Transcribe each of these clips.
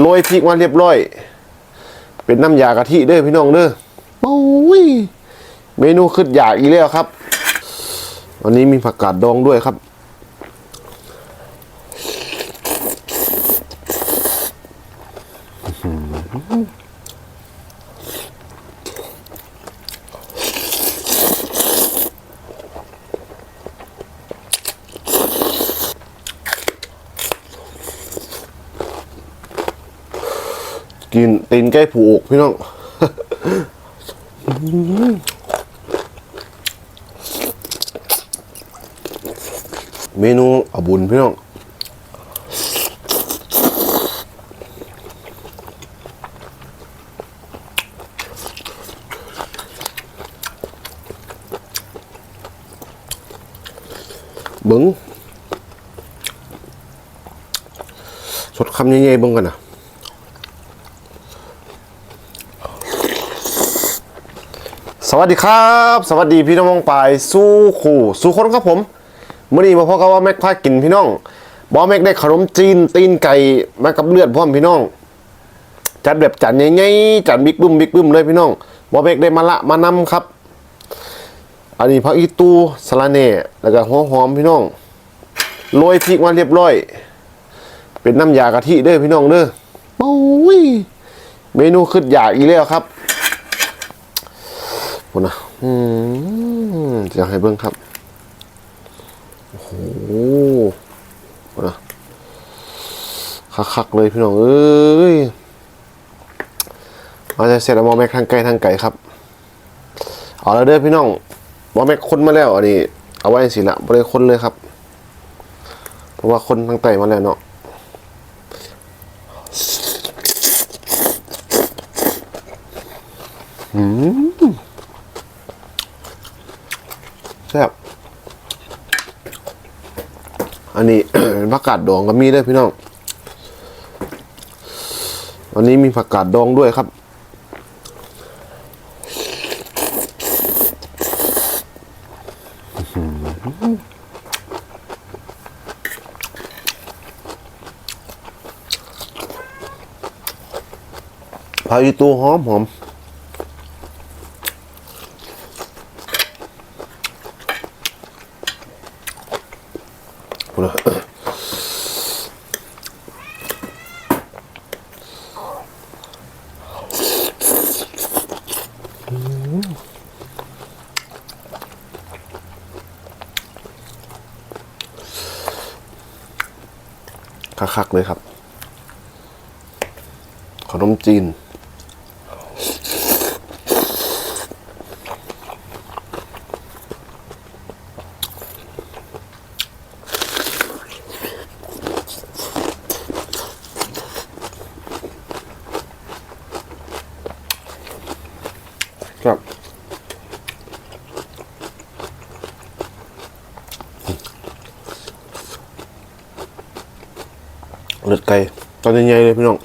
โรยพริกมาเรียบร้อย เป็นน้ำยากะทิเด้อพี่น้องเด้อโอ้ยเมนูขึ้นอยากอีกแล้วครับ วันนี้มีผักกาดดองด้วยครับ กินตีนไก่ผูกพี่น้องเมนูอาบุญพี่น้องบิ้งสดคำใหญ่ๆบิ้งกันนะ สวัสดีครับ สวัสดีพี่น้องปลายสู้ขู่สู้คนครับผมเมื่อนี้มาพบกับว่าแม็กพากินพี่น้องบอแม็กได้ขนมจีนตีนไก่มากับเลือดพร้อมพี่น้อง จัดแบบจัดใหญ่ๆจัดบิ๊กบึ้มบิ๊กบึ้มเลยพี่น้องบอแม็กได้มาละมานำครับ อันนี้ผักอีตูสะระเน่แล้วก็หัวหอมพี่น้องโรยพริกมาเรียบร้อย เป็นน้ำยากะทิเด้อพี่น้องเด้อโอ้ยเมนูขึ้นอยากอีกแล้วครับ คุณนะอืมจะให้เบิ้งครับ โอ้โหคุณนะคักๆเลยพี่น้องเอ้ยมาจะเสร็จแล้วมอแม็กทางไกลทางไก่ครับ เอาแล้วเด้อพี่น้องมอแม็กคนมาแล้วอันนี้ เอาไว้สิละบริคนเลยครับ เพราะว่าคนทางไตมาแล้วเนาะแซ่บอันนี้ ผักกาดดองก็มีด้วยพี่น้องวันนี้มีผักกาดดองด้วยครับ พาอีตูหอมหอม คัก ๆ เลยครับ ขนมจีน ครับ เลือดไก่ตอนใหญ่ๆเลยพี่น้อง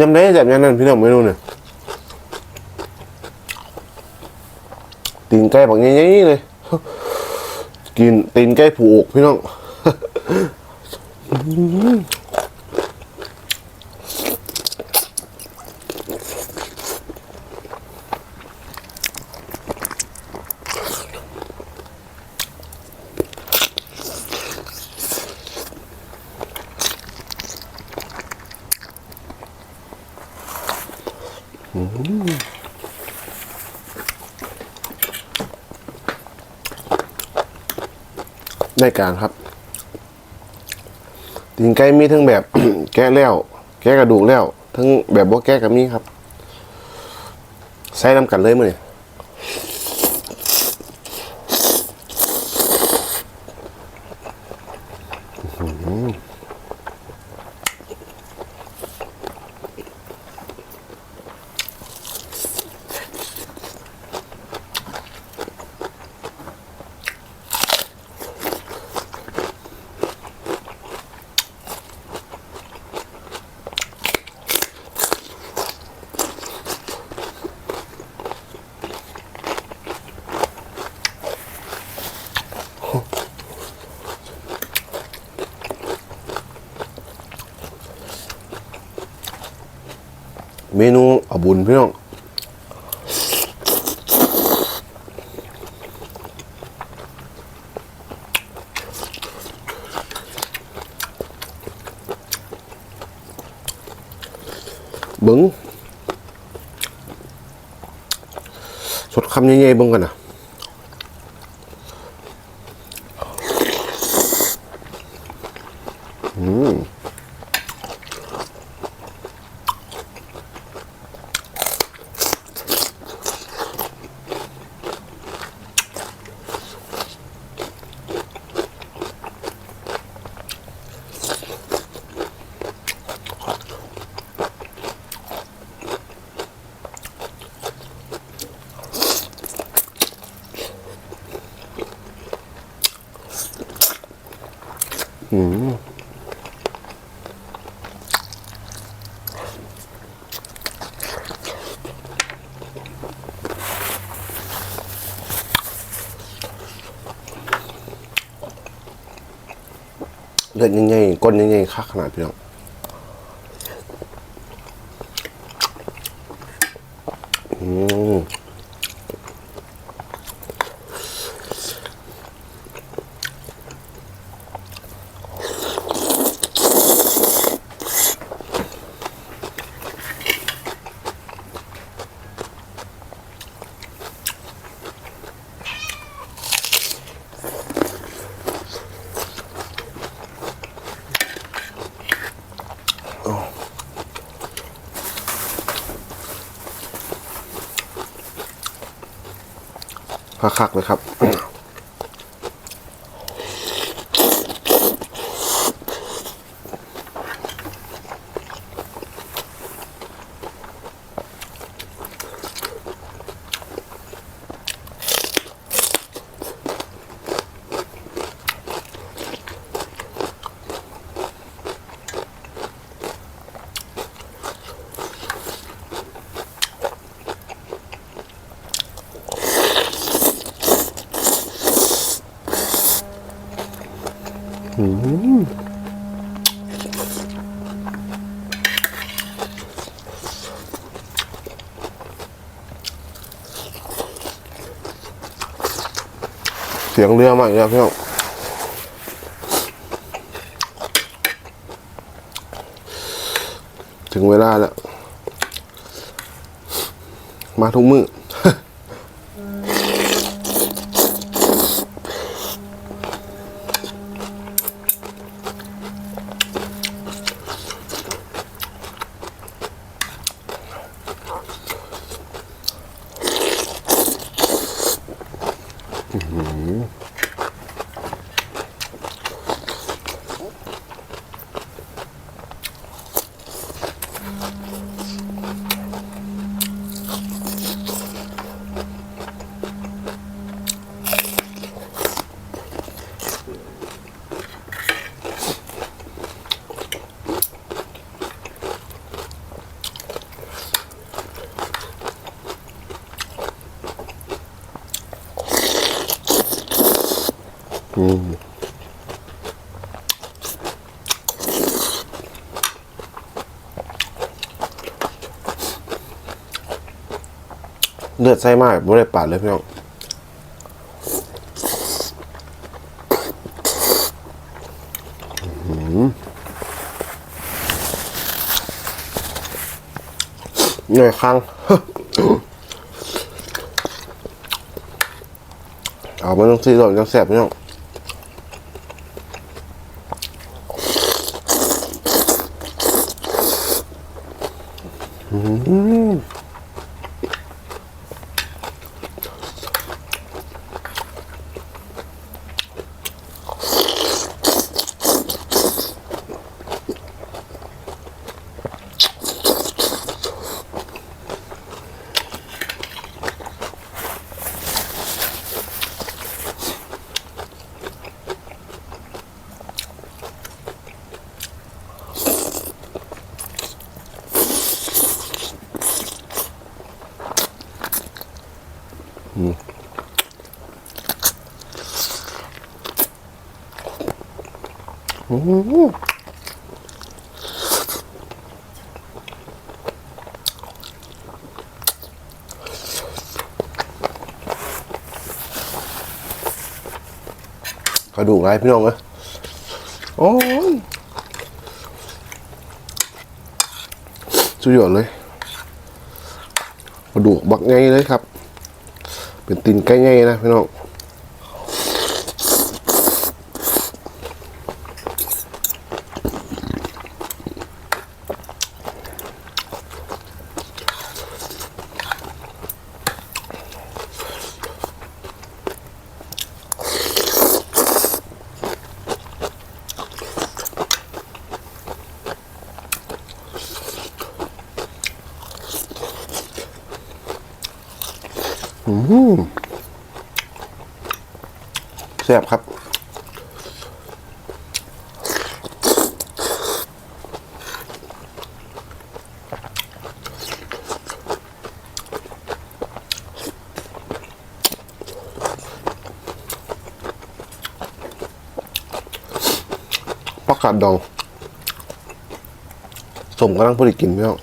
ยำได้แบบนั้นพี่น้องเมนูเนี่ยตีนไก่แบบใหญ่ๆเลย กินตีนไก่ผูกพี่น้อง ได้การครับตีนไก่มีทั้งแบบ แก้แล้ว แก้กระดูกแล้ว ทั้งแบบบ่แก้ก็มีครับ ใส่น้ำกันเลยมั้อนี่ บุญพี่น้องเบิ้งสดคำใหญ่ๆเบิ้งกันนะอืม เลือดใหญ่ๆก้นใหญ่ๆคักขนาดพี่น้อง คักๆเลยครับ เสียงเรือมากเลยครับพี่น้องถึงเวลาแล้ว มาทุกมือ อือหือ เลือดไส้มากบ่ได้ปาดเลยพี่น้องเหนื่อยคังเอามาต้องซีดอกจังแสบพี่น้อง อืมกระดูกไรพี่น้องเอ้ยโอ้ยสุดยอดเลย กระดูกบักไงเลยครับ เป็นตีนไก่ไงนะพี่น้อง แซ่บครับผักกาดดองสมกำลังพอดีกินพี่น้อง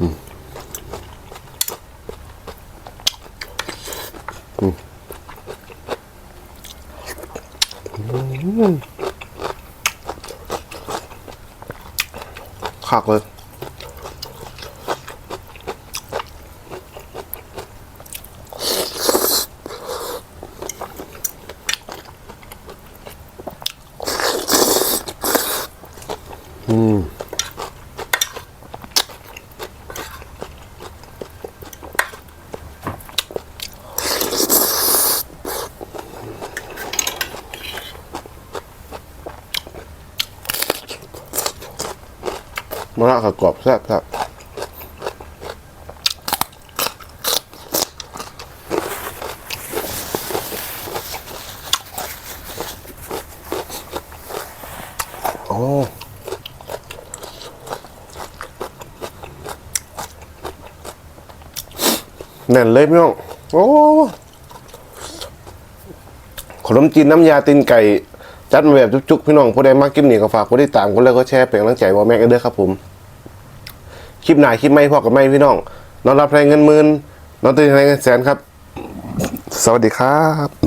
อืมอืม ขากเลย มะระกับกรอบแซ่บแซ่บโอ้แน่นเลยพี่น้อง โอ้ขนมจีนน้ำยาตีนไก่ จัดมาแบบจุกๆ พี่น้องผู้ใดมากกินนี่ก็ฝากกดติดตามกดไลค์กดแชร์เป็นกำลังใจว่าแม่กันเด้อครับผม คลิปหน้าคลิปไม่พอกับไม่พี่น้องนอนรับแรงเงินหมื่นนอนตื่นแรงเงินแสนครับ สวัสดีครับ